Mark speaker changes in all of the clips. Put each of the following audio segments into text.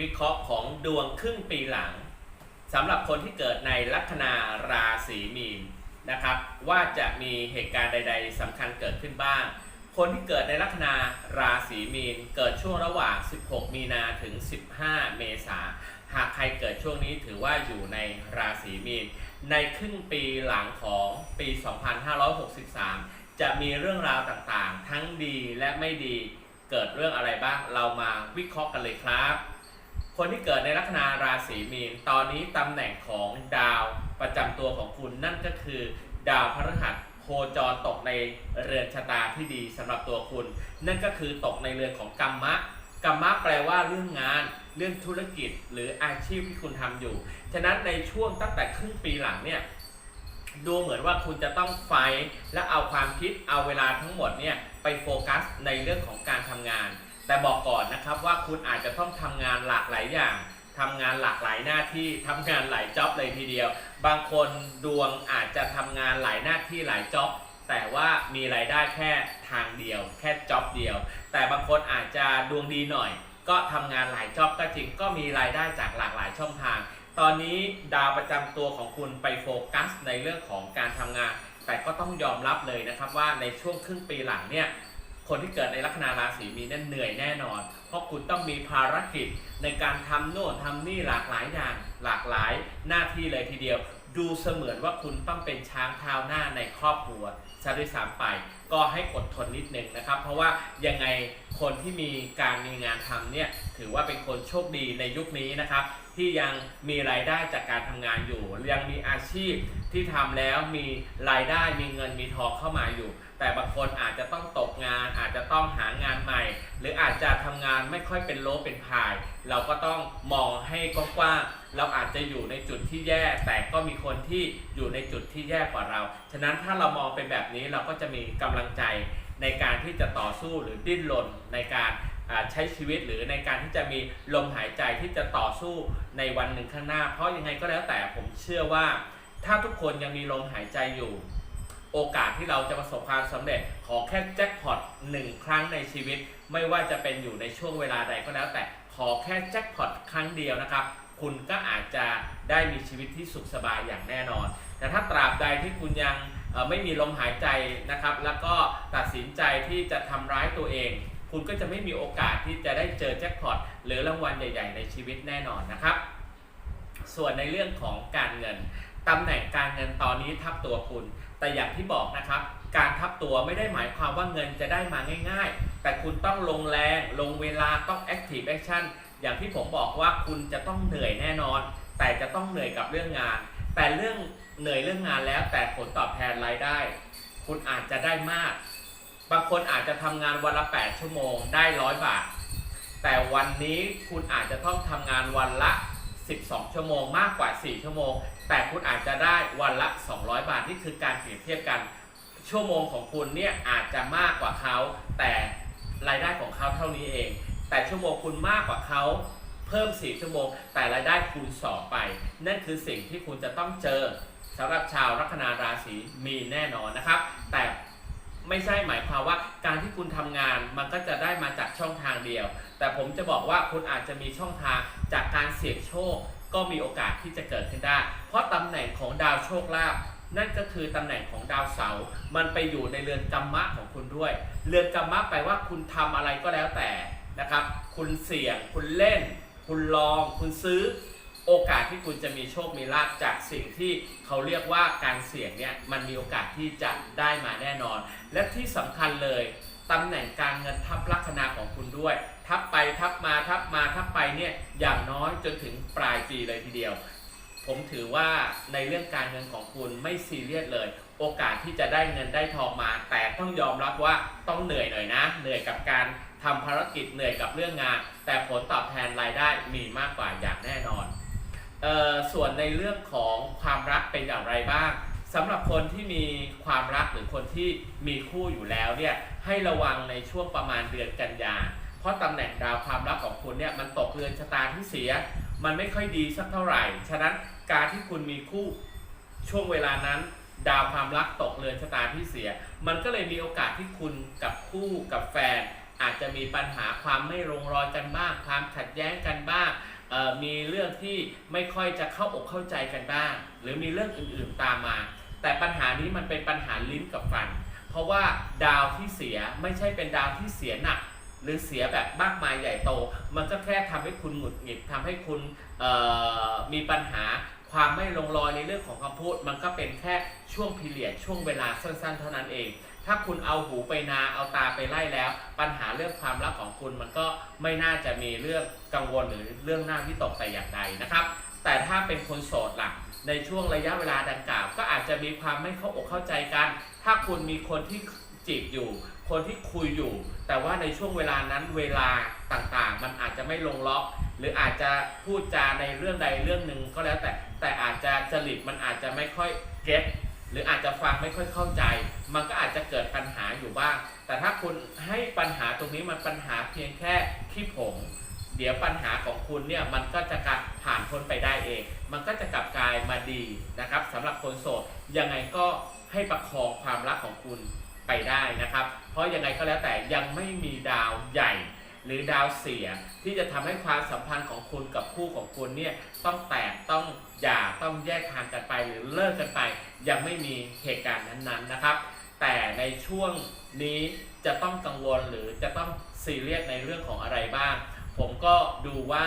Speaker 1: วิเคราะห์ของดวงครึ่งปีหลังสำหรับคนที่เกิดในลัคนาราศีมีนนะครับ ว่าจะมีเหตุการณ์ใด ๆสำคัญเกิดขึ้นบ้าง คนที่เกิดในลัคนาราศีมีน เกิดช่วงระหว่าง 16 มีนาถึง 15 เมษาหากใครเกิดช่วงนี้ถือว่าอยู่ในราศีมีน ในครึ่งปีหลังของปี 2563 จะมีเรื่องราวต่างๆ ทั้งดีและไม่ดีเกิดเรื่องอะไรบ้าง เรามาวิเคราะห์กันเลยครับ คนที่เกิดในลัคนาราศีมีน ตอนนี้ตำแหน่งของดาวประจำตัวของคุณนั่นก็คือ ดาวพฤหัสโคจรตกในเรือนชะตาที่ดีสำหรับตัวคุณ นั่นก็คือตกในเรือนของกรรมะกรรมะแปลว่าเรื่องงาน เรื่องธุรกิจหรืออาชีพที่คุณทำอยู่ ฉะนั้นในช่วงตั้งแต่ครึ่งปีหลังเนี่ยดูเหมือนว่าคุณจะต้องไฟและเอาความคิดเอาเวลาทั้งหมดเนี่ยไปโฟกัสในเรื่องของการทำงาน แต่บอกก่อนนะครับว่าคุณอาจจะต้องทำงานหลากหลายอย่างทำงานหลากหลายหน้าที่ทำงานหลายจ็อบเลยทีเดียว บางคนดวงอาจจะทำงานหลายหน้าที่หลายจ็อบแต่ว่ามีรายได้แค่ทางเดียว แค่จ็อบเดียว แต่บางคนอาจจะดวงดีหน่อย ก็ทำงานหลายจ็อบก็จริงก็มีรายได้จากหลากหลายช่องทาง ตอนนี้ดาวประจำตัวของคุณไปโฟกัสในเรื่องของการทำงาน แต่ก็ต้องยอมรับเลยนะครับว่าในช่วงครึ่งปีหลังเนี่ย คนที่เกิดในลัคนาราศีมีนนั่นเหนื่อยแน่นอน เพราะคุณต้องมีภารกิจในการทำโน่นทำนี่หลากหลายอย่างหลากหลายหน้าที่เลยทีเดียว ดูเสมือนว่าคุณต้องเป็นช้างเท้าหน้าในครอบครัวซะด้วยซ้ำไปก็ให้อดทนนิดนึงนะครับ เพราะว่ายังไงคนที่มีการมีงานทำเนี่ยถือว่าเป็นคนโชคดีในยุคนี้นะครับ ที่ยังมีรายได้จากการทำงานอยู่ ยังมีอาชีพที่ทำแล้วมีรายได้มีเงินมีทองเข้ามาอยู่ แต่บางคนอาจจะต้องต งานอาจจะต้องหางานใหม่ หรืออาจจะทำงานไม่ค่อยเป็นโลเป็นพาย เราก็ต้องมองให้กว้างๆเราอาจจะอยู่ในจุดที่แย่ แต่ก็มีคนที่อยู่ในจุดที่แย่กว่าเรา ฉะนั้นถ้าเรามองเป็นแบบนี้เราก็จะมีกำลังใจในการที่จะต่อสู้หรือดิ้นรนในการใช้ชีวิตหรือในการที่จะมีลมหายใจที่จะต่อสู้ในวันหนึ่งข้างหน้า เพราะยังไงก็แล้วแต่ผมเชื่อว่า ถ้าทุกคนยังมีลมหายใจอยู่ โอกาสที่เราจะประสบความสำเร็จ ขอแค่แจ็คพอตหนึ่งครั้งในชีวิต ไม่ว่าจะเป็นอยู่ในช่วงเวลาใดก็แล้วแต่ขอแค่แจ็คพอตครั้งเดียวนะครับ คุณก็อาจจะได้มีชีวิตที่สุขสบายอย่างแน่นอน แต่ถ้าตราบใดที่คุณยังไม่มีลมหายใจนะครับ แล้วก็ตัดสินใจที่จะทำร้ายตัวเอง คุณก็จะไม่มีโอกาสที่จะได้เจอแจ็คพอตหรือรางวัลใหญ่ ๆ ในชีวิตแน่นอนนะครับ ส่วนในเรื่องของการเงิน ตำแหน่งการเงินตอนนี้ทับตัวคุณ แต่อย่างที่บอกนะครับ การทับตัวไม่ได้หมายความว่าเงินจะได้มาง่าย ๆ แต่คุณต้องลงแรง ลงเวลาต้อง active action อย่างที่ผมบอกว่าคุณจะต้องเหนื่อยแน่นอน แต่จะต้องเหนื่อยกับเรื่องงาน แต่เรื่องเหนื่อยเรื่องงานแล้ว แต่ผลตอบแทนรายได้ คุณอาจจะได้มาก บางคนอาจจะทำงานวันละ 8 ชั่วโมงได้ร้อยบาท แต่วันนี้คุณอาจจะต้องทำงานวันละ 12 ชั่วโมงมากกว่า 4 ชั่วโมง แต่คุณอาจจะได้วันละ 200 บาท นี่คือการเปรียบเทียบกัน ชั่วโมงของคุณเนี่ยอาจจะมากกว่าเขา แต่รายได้ของเขาเท่านี้เอง แต่ชั่วโมงคุณมากกว่าเขาเพิ่ม 4 ชั่วโมง แต่รายได้คูณ2ไป นั่นคือสิ่งที่คุณจะต้องเจอสำหรับชาวลัคนาราศีมีนแน่นอนนะครับ แต่ ไม่ใช่หมายความว่าการที่คุณทำงานมันก็จะได้มาจากช่องทางเดียว แต่ผมจะบอกว่าคุณอาจจะมีช่องทางจากการเสี่ยงโชค ก็มีโอกาสที่จะเกิดขึ้นได้ เพราะตำแหน่งของดาวโชคลาภนั่นก็คือตำแหน่งของดาวเสาร์มันไปอยู่ในเรือนกรรมะของคุณด้วย เรือนกรรมะแปลว่าคุณทำอะไรก็แล้วแต่นะครับ คุณเสี่ยง คุณเล่น คุณลอง คุณซื้อ โอกาสที่คุณจะมีโชค มีลาภจากสิ่งที่เขาเรียกว่าการเสี่ยงเนี่ยมันมีโอกาสที่จะได้มาแน่นอน และที่สำคัญเลยตำแหน่งการเงินทับลัคนาของคุณด้วย ทับไปทับมาทับมาทับไปเนี่ยอย่างน้อยจนถึงปลายปีเลยทีเดียว ผมถือว่าในเรื่องการเงินของคุณไม่ซีเรียสเลย โอกาสที่จะได้เงินได้ทองมา แต่ต้องยอมรับว่าต้องเหนื่อยหน่อยนะ เหนื่อยกับการทำภารกิจเหนื่อยกับเรื่องงาน แต่ผลตอบแทนรายได้มีมากกว่าอย่างแน่นอน ส่วนในเรื่องของความรักเป็นอย่างไรบ้างสำหรับคนที่มีความรักหรือคนที่มีคู่อยู่แล้วเนี่ยให้ระวังในช่วงประมาณเดือนกันยาเพราะตำแหน่งดาวความรักของคุณเนี่ยมันตกเรือนชะตาที่เสีย มันไม่ค่อยดีสักเท่าไหร่ ฉะนั้นการที่คุณมีคู่ช่วงเวลานั้น ดาวความรักตกเรือนชะตาที่เสีย มันก็เลยมีโอกาสที่คุณกับคู่กับแฟน อาจจะมีปัญหาความไม่ลงรอยกันบ้างความขัดแย้งกันบ้าง มีเรื่องที่ไม่ค่อยจะเข้าอกเข้าใจกันบ้าง หรือมีเรื่องอื่นๆตามมา แต่ปัญหานี้มันเป็นปัญหาลิ้นกับฟัน เพราะว่าดาวที่เสียไม่ใช่เป็นดาวที่เสียหนัก หรือเสียแบบมากมายใหญ่โต มันก็แค่ทำให้คุณหงุดหงิดทำให้คุณมีปัญหา ความไม่ลงรอยในเรื่องของคำพูด มันก็เป็นแค่ช่วงพีเรียดช่วงเวลาสั้นๆ เท่านั้นเอง ถ้าคุณเอาหูไปนาเอาตาไปไล่แล้ว ปัญหาเรื่องความรักของคุณมันก็ไม่น่าจะมีเรื่องกังวลหรือเรื่องหน้าที่ตกแต่อย่างใดนะครับ แต่ถ้าเป็นคนโสดหล่ะในช่วงระยะเวลาดังกล่าว ก็อาจจะมีความไม่เข้าอกเข้าใจกัน ถ้าคุณมีคนที่จีบอยู่ คนที่คุยอยู่ แต่ว่าในช่วงเวลานั้นเวลาต่างๆ มันอาจจะไม่ลงล็อก หรืออาจจะพูดจาในเรื่องใดเรื่องหนึ่งก็แล้วแต่แต่อาจจะจริตมันอาจจะไม่ค่อยเก็ตหรืออาจจะฟังไม่ค่อยเข้าใจ มันก็อาจจะเกิดปัญหาอยู่บ้าง แต่ถ้าคุณให้ปัญหาตรงนี้มันปัญหาเพียงแค่ขี้ผงเดี๋ยวปัญหาของคุณเนี่ยมันก็จะกลับผ่านพ้นไปได้เอง มันก็จะกลับกลายมาดีนะครับสำหรับคนโสดยังไงก็ให้ประคองความรักของคุณ ไปได้นะครับ เพราะยังไงก็แล้วแต่ยังไม่มีดาวใหญ่ หรือดาวเสียที่จะทำให้ความสัมพันธ์ของคุณกับคู่ของคุณเนี่ยต้องแตกต้องหย่าต้องแยกทางกันไปหรือเลิกกันไป ยังไม่มีเหตุการณ์นั้นๆนะครับ แต่ในช่วงนี้จะต้องกังวลหรือจะต้องซีเรียสในเรื่องของอะไรบ้าง ผมก็ดูว่า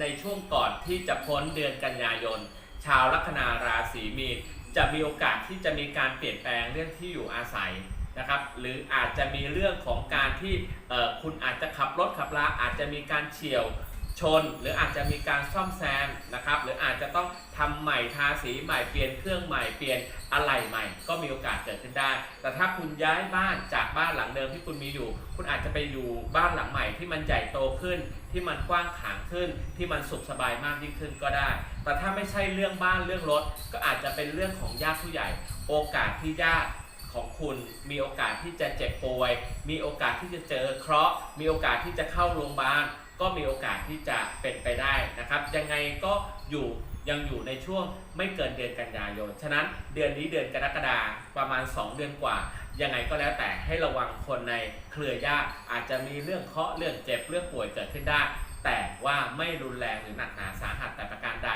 Speaker 1: ในช่วงก่อนที่จะพ้นเดือนกันยายน ชาวลัคนาราศีมีน จะมีโอกาสที่จะมีการเปลี่ยนแปลงเรื่องที่อยู่อาศัยนะครับ หรืออาจจะมีเรื่องของการที่คุณอาจจะขับรถขับลาอาจจะมีการเฉียว ชน หรืออาจจะมีการซ่อมแซมนะครับ หรืออาจจะต้องทำใหม่ทาสีใหม่เปลี่ยนเครื่องใหม่เปลี่ยนอะไหล่ใหม่ ก็มีโอกาสเกิดขึ้นได้ แต่ถ้าคุณย้ายบ้านจากบ้านหลังเดิมที่คุณมีอยู่ คุณอาจจะไปอยู่บ้านหลังใหม่ที่มันใหญ่โตขึ้น ที่มันกว้างขางขึ้น ที่มันสุขสบายมากยิ่งขึ้นก็ได้ แต่ถ้าไม่ใช่เรื่องบ้านเรื่องรถ ก็อาจจะเป็นเรื่องของญาติผู้ใหญ่ โอกาสที่ญาติของคุณมีโอกาสที่จะเจ็บป่วย มีโอกาสที่จะเจอเคราะห์ มีโอกาสที่จะเข้าโรงพยาบาล ก็มีโอกาสที่จะเป็นไปได้นะครับ ยังไงก็อยู่ยังอยู่ในช่วงไม่เกินเดือนกันยายน ฉะนั้นเดือนนี้เดือนกรกฎาคมประมาณ 2 เดือนกว่า ยังไงก็แล้วแต่ให้ระวังคนในเครือญาติอาจจะมีเรื่องเคราะห์เรื่องเจ็บเรื่องป่วยเกิดขึ้นได้ แต่ว่าไม่รุนแรงหรือหนักหนาสาหัสแต่ประการใด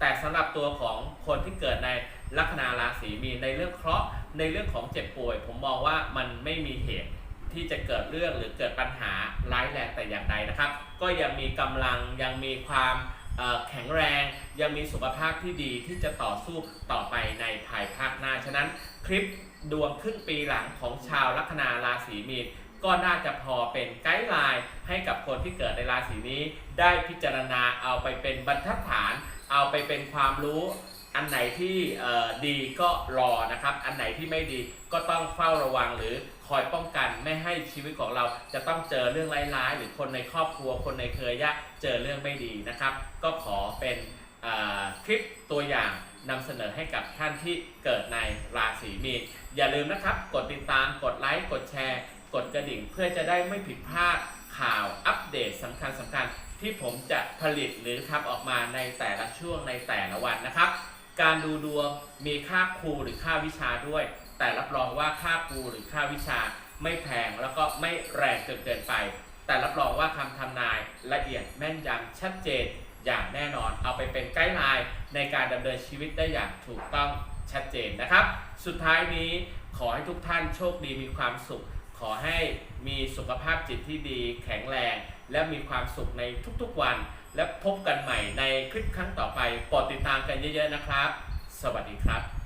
Speaker 1: แต่สำหรับตัวของคนที่เกิดในลัคนาราศีมีนในเรื่องเคราะห์ในเรื่องของเจ็บป่วย ผมมองว่ามันไม่มีเหตุที่จะเกิดเรื่องหรือเกิดปัญหาร้ายแรงแต่อย่างใดนะครับ ก็ยังมีกำลังยังมีความแข็งแรงยังมีสุขภาพที่ดีที่จะต่อสู้ต่อไปในภายภาคหน้า ฉะนั้นคลิปดวงครึ่งปีหลังของชาวลัคนาราศีมีนก็น่าจะพอเป็นไกด์ไลน์ให้กับคนที่เกิดในราศีนี้ ได้พิจารณาเอาไปเป็นบรรทัดฐาน เอาไปเป็นความรู้ อันไหนที่ดีก็รอนะครับ อันไหนที่ไม่ดีก็ต้องเฝ้าระวังหรือคอยป้องกันไม่ให้ชีวิตของเราจะต้องเจอเรื่องร้ายๆ หรือคนในครอบครัวคนในเครือญาติเจอเรื่องไม่ดีนะครับ ก็ขอเป็นคลิปตัวอย่างนำเสนอให้กับท่านที่เกิดในราศีมีนอย่าลืมนะครับ กดติดตามกดไลค์กดแชร์ กดกระดิ่งเพื่อจะได้ไม่ผิดพลาดข่าวอัปเดตสำคัญสำคัญๆที่ผมจะผลิตหรือทำออกมาในแต่ละช่วงในแต่ละวันนะครับ การดูดวงมีค่าครูหรือค่าวิชาด้วย แต่รับรองว่าค่าครูหรือค่าวิชาไม่แพงแล้วก็ไม่แรงจนเกินไป แต่รับรองว่าคำทำนายละเอียดแม่นยำชัดเจนอย่างแน่นอนเอาไปเป็นไกด์ไลน์ในการดำเนินชีวิตได้อย่างถูกต้องชัดเจนนะครับ สุดท้ายนี้ขอให้ทุกท่านโชคดีมีความสุข ขอให้มีสุขภาพจิตที่ดี แข็งแรง และมีความสุขในทุกๆวัน และพบกันใหม่ในคลิปครั้งต่อไปโปรดติดตามกันเยอะๆนะครับ สวัสดีครับ